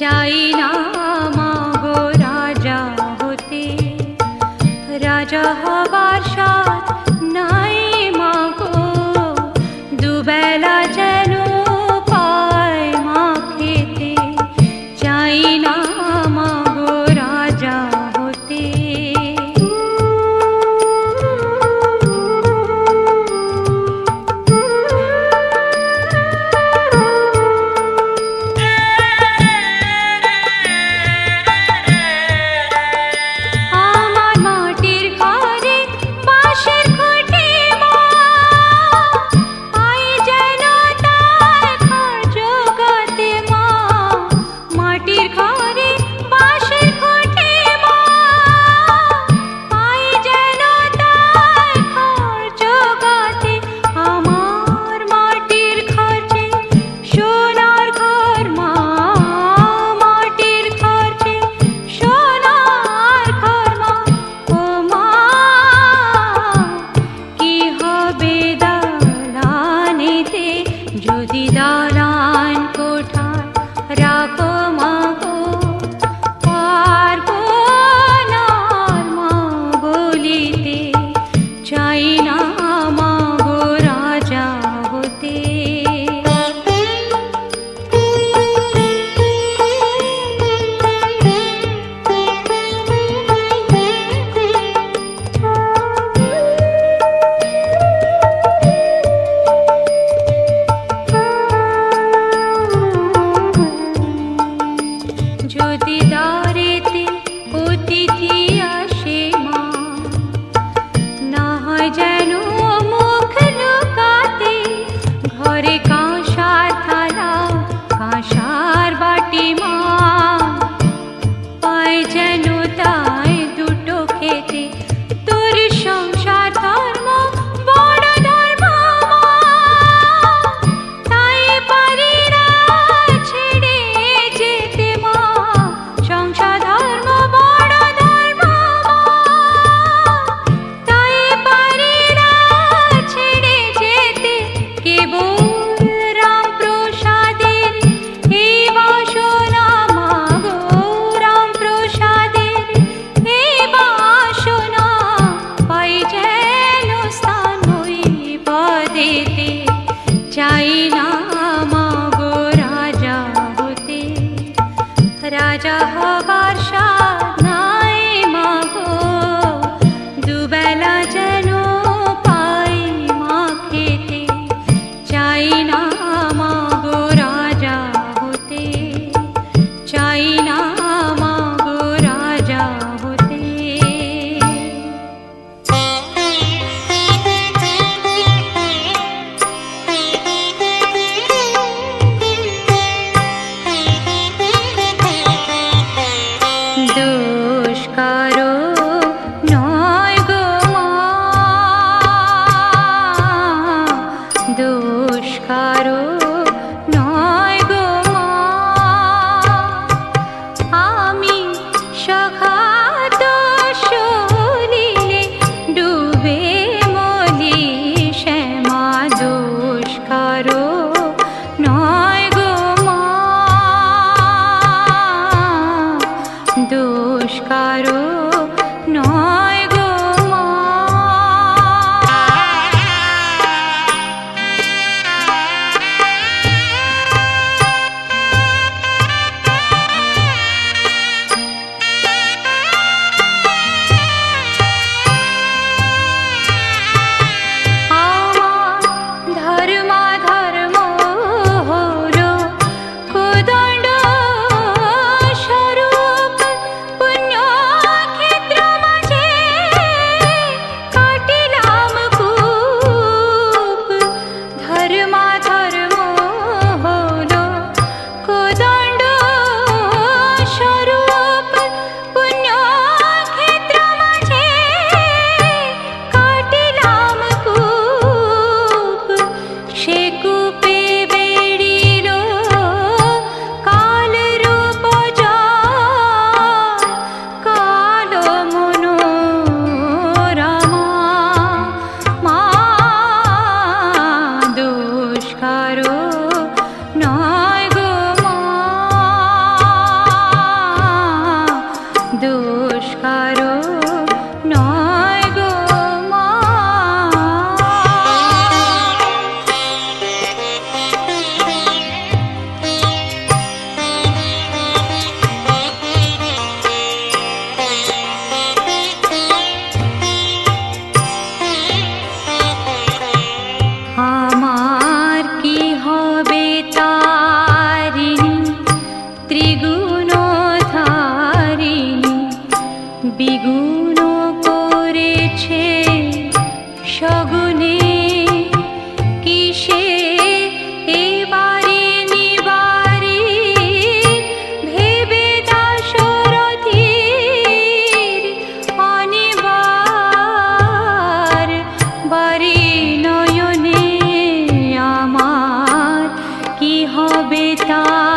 চাই না। राजा हो। দোষ নয় গো আমি সখাত শরীরে ডুবে মলি শ্যামা দোষ নয় গো দোষ কারও নয় ता